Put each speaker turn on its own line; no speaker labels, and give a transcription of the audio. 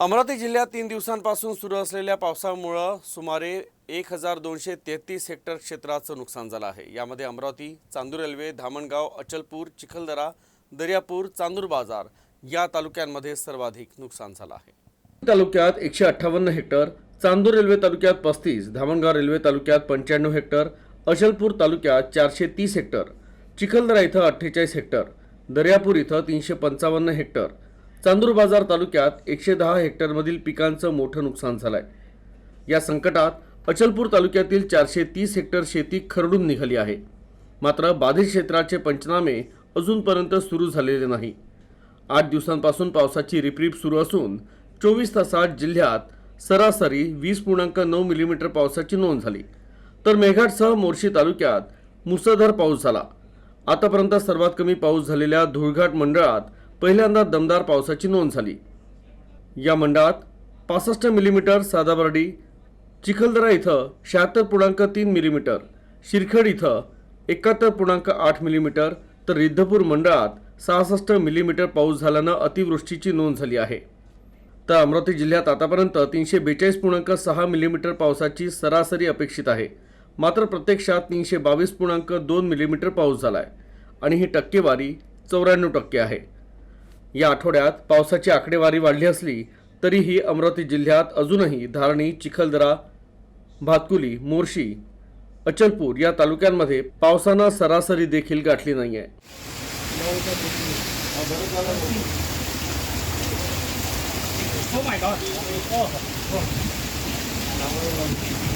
अमरावती जिल्ह्यात तीन दिवसांपासून सुरू असलेल्या पावसामुळं सुमारे एक हजार दोनशे तेहतीस हेक्टर क्षेत्राचं नुकसान झालं आहे. यामध्ये अमरावती चांदूर रेल्वे धामणगाव अचलपूर चिखलदरा दर्यापूर चांदूर बाजार या तालुक्यांमध्ये सर्वाधिक नुकसान झालं आहे. तालुक्यात एकशे अठ्ठावन्न हेक्टर चांदूर रेल्वे तालुक्यात पस्तीस धामणगाव रेल्वे तालुक्यात पंच्याण्णव हेक्टर अचलपूर तालुक्यात चारशे तीस हेक्टर चिखलदरा इथं अठ्ठेचाळीस हेक्टर दर्यापूर इथं तीनशे पंचावन्न हेक्टर चांदूर बाजार तालुक्यात एकशे दहा हेक्टरमधील पिकांचं मोठं नुकसान झालं आहे या संकटात अचलपूर तालुक्यातील चारशे तीस हेक्टर शेती खरडून निघाली आहे. मात्र बाधित क्षेत्राचे पंचनामे अजूनपर्यंत सुरू झालेले नाही. आठ दिवसांपासून पावसाची रिपरिप सुरू असून चोवीस तासात जिल्ह्यात सरासरी वीस पूर्णांक नऊ मिलीमीटर पावसाची नोंद झाली. तर मेघाटसह मोर्शी तालुक्यात मुसळधार पाऊस झाला. आतापर्यंत सर्वात कमी पाऊस झालेल्या धुळघाट मंडळात पहिल्यांदा दमदार पावसाची नोंद झाली. या मंडळात पासष्ट मिलीमीटर सादाबर्डी चिखलदरा इथं शहात्तर पूर्णांक तीन मिलीमीटर शिरखड इथं एकाहत्तर पूर्णांक आठ मिलीमीटर तर रिद्धपूर मंडळात सहासष्ट मिलीमीटर पाऊस झाल्यानं अतिवृष्टीची नोंद झाली आहे. तर अमरावती जिल्ह्यात आतापर्यंत तीनशे बेचाळीस पूर्णांक सहा मिलीमीटर पावसाची सरासरी अपेक्षित आहे. मात्र प्रत्यक्षात तीनशे बावीस पूर्णांक दोन मिलीमीटर पाऊस झाला आहे आणि ही टक्केवारी चौऱ्याण्णव टक्के आहे. या आठवड्यात पावसाची आकडेवारी वाढली असली तरीही अमरावती जिल्ह्यात अजूनही धारणी चिखलदरा भातकुली मोर्शी अचलपूर या तालुक्यांमध्ये पावसानं सरासरी देखील गाठली नाही आहे
oh